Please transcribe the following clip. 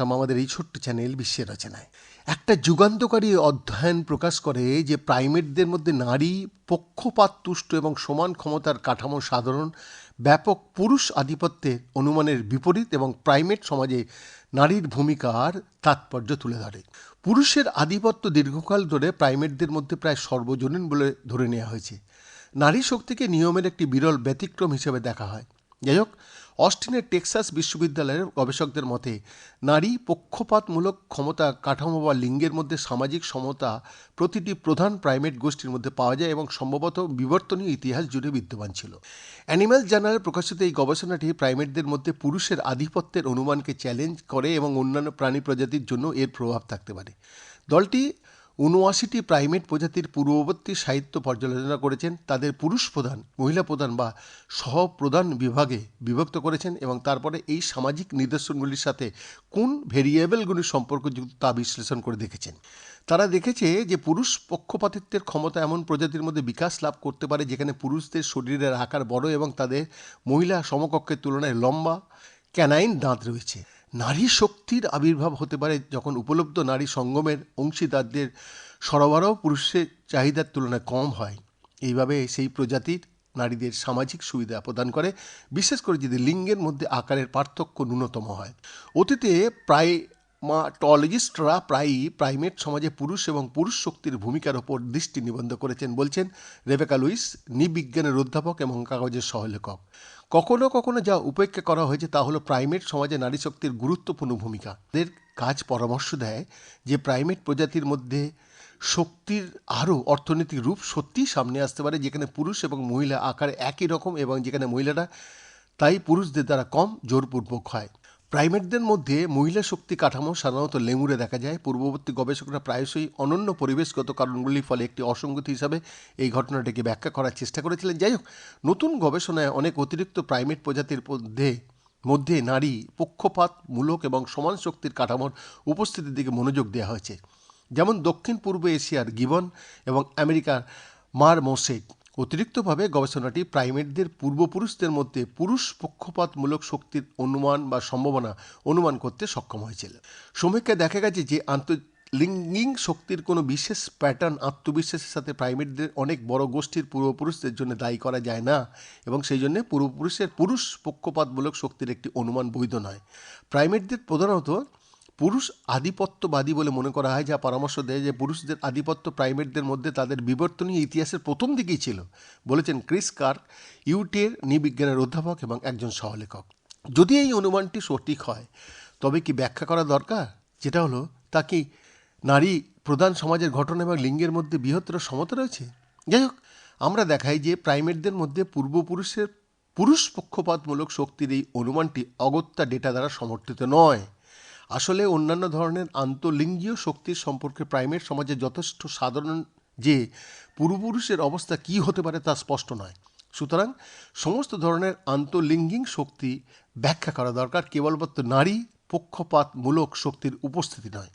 আমাদের এই ছোট্ট চ্যানেল বিশ্বের রচনায়। একটা যুগান্তকারী অধ্যয়ন প্রকাশ করে যে প্রাইমেটদের মধ্যে নারী পক্ষপাত, তুষ্ট এবং সমান ক্ষমতার কাঠামো সাধারণ, ব্যাপক পুরুষ আধিপত্যের অনুমানের বিপরীত এবং প্রাইমেট সমাজে নারীর ভূমিকার তাৎপর্য তুলে ধরে। পুরুষের আধিপত্য দীর্ঘকাল ধরে প্রাইমেটদের মধ্যে প্রায় সর্বজনীন বলে ধরে নেওয়া হয়েছে। নারী শক্তিকে নিয়মের একটি বিরল ব্যতিক্রম হিসেবে দেখা হয়। যাই হোক অস্টিনের টেক্সাস বিশ্ববিদ্যালয়ের গবেষকদের মতে, নারী পক্ষপাতমূলক ক্ষমতা কাঠামো বা লিঙ্গের মধ্যে সামাজিক সমতা প্রতিটি প্রধান প্রাইমেট গোষ্ঠীর মধ্যে পাওয়া যায় এবং সম্ভবত বিবর্তনীয় ইতিহাস জুড়ে বিদ্যমান ছিল। অ্যানিম্যাল জার্নালে প্রকাশিত এই গবেষণাটি প্রাইমেটদের মধ্যে পুরুষের আধিপত্যের অনুমানকে চ্যালেঞ্জ করে এবং অন্যান্য প্রাণী প্রজাতির জন্য এর প্রভাব থাকতে পারে। দলটি উনআশিটি প্রাইমেট প্রজাতির পূর্ববর্তী সাহিত্য পর্যালোচনা করেছেন তাদের পুরুষ প্রধান, মহিলা প্রধান বা সহপ্রধান বিভাগে বিভক্ত করেছেন এবং তারপরে এই সামাজিক নিদর্শনগুলির সাথে কোন ভেরিয়েবলগুলির সম্পর্কযুক্ত তা বিশ্লেষণ করে দেখেছেন। তারা দেখেছে যে পুরুষ পক্ষপাতিত্বের ক্ষমতা এমন প্রজাতির মধ্যে বিকাশ লাভ করতে পারে যেখানে পুরুষদের শরীরের আকার বড় এবং তাদের মহিলা সমকক্ষের তুলনায় লম্বা, ক্যানাইন দাঁত রয়েছে। নারী শক্তির আবির্ভাব হতে পারে যখন উপলব্ধ নারী সঙ্গমের অংশীদারদের সরবরাহ পুরুষের চাহিদার তুলনায় কম হয়। এইভাবে সেই প্রজাতির নারীদের সামাজিক সুবিধা প্রদান করে, বিশেষ করে যদি লিঙ্গের মধ্যে আকারের পার্থক্য ন্যূনতম হয়। অতীতে প্রায় মাটলজিস্টরা প্রায়ই প্রাইমেট সমাজে পুরুষ এবং পুরুষ শক্তির ভূমিকার ওপর দৃষ্টি নিবন্ধ করেছেন বলছেন রেবেকা লুইস, নৃবিজ্ঞানের অধ্যাপক এবং কাগজের সহলেখক। কখনো কখনো যা উপেক্ষা করা হয়েছে তা হলো প্রাইমেট সমাজে নারী শক্তির গুরুত্বপূর্ণ ভূমিকা। এদের কাজ পরামর্শ দেয় যে প্রাইমেট প্রজাতির মধ্যে শক্তির আরও অর্থনৈতিক রূপ সত্যিই সামনে আসতে পারে, যেখানে পুরুষ এবং মহিলা আকারে একই রকম এবং যেখানে মহিলারা, তাই পুরুষদের দ্বারা কম জোরপূর্বক হয়। প্রাইমেটদের মধ্যে মহিলা শক্তি কাঠামো সাধারণত লেমুরে দেখা যায়। পূর্ববর্তী গবেষকরা প্রায়শই অনন্য পরিবেশগত কারণগুলির ফলে একটি অসঙ্গতি হিসাবে এই ঘটনাটিকে ব্যাখ্যা করার চেষ্টা করেছিলেন। যাই হোক, নতুন গবেষণায় অনেক অতিরিক্ত প্রাইমেট প্রজাতির মধ্যে মধ্যে নারী পক্ষপাতমূলক এবং সমান শক্তির কাঠামোর উপস্থিতির দিকে মনোযোগ দেওয়া হয়েছে। যেমন দক্ষিণ পূর্ব এশিয়ার গিবন এবং আমেরিকার মার মোসেট অতিরিক্তভাবে গবেষণাটি প্রাইমেটদের পূর্বপুরুষদের মধ্যে পুরুষ পক্ষপাতমূলক শক্তির অনুমান বা সম্ভাবনা অনুমান করতে সক্ষম হয়েছিল। সমীক্ষায় দেখা গেছে যে আন্তঃলিঙ্গিং শক্তির কোনো বিশেষ প্যাটার্ন আত্মবিশ্বাসের সাথে প্রাইমেটদের অনেক বড় গোষ্ঠীর পূর্বপুরুষদের জন্য দায়ী করা যায় না এবং সেই জন্য পূর্বপুরুষের পুরুষ পক্ষপাতমূলক শক্তির একটি অনুমান বৈধ নয়। প্রাইমেটদের প্রধানত পুরুষ আধিপত্যবাদী বলে মনে করা হয়, যা পরামর্শ দেয় যে পুরুষদের আধিপত্য প্রাইমেটদের মধ্যে তাদের বিবর্তনীয় ইতিহাসের প্রথম দিকেই ছিল, বলেছেন ক্রিস কার্ক ইউটের নৃবিজ্ঞানের অধ্যাপক এবং একজন সহলেখক। যদি এই অনুমানটি সঠিক হয়, তবে কি ব্যাখ্যা করা দরকার? যেটা হলো, তা কি নারী প্রধান সমাজের ঘটনা এবং লিঙ্গের মধ্যে বৃহত্তর সমতা রয়েছে? যাই হোক, আমরা দেখাই যে প্রাইমেটদের মধ্যে পূর্বপুরুষের পুরুষ পক্ষপাতমূলক শক্তির এই অনুমানটি অগত্যা ডেটা দ্বারা সমর্থিত নয়। আসলে অন্যান্য ধরনের আন্তলিঙ্গীয় শক্তির সম্পর্কে প্রাইমেট সমাজে যথেষ্ট সাধারণ যে পূর্বপুরুষের অবস্থা কি হতে পারে তা স্পষ্ট নয়। সুতরাং সমস্ত ধরনের আন্তলিঙ্গিক শক্তি ব্যাখ্যা করা দরকার। কেবলমাত্র নারী পক্ষপাতমূলক শক্তির উপস্থিতি নয়।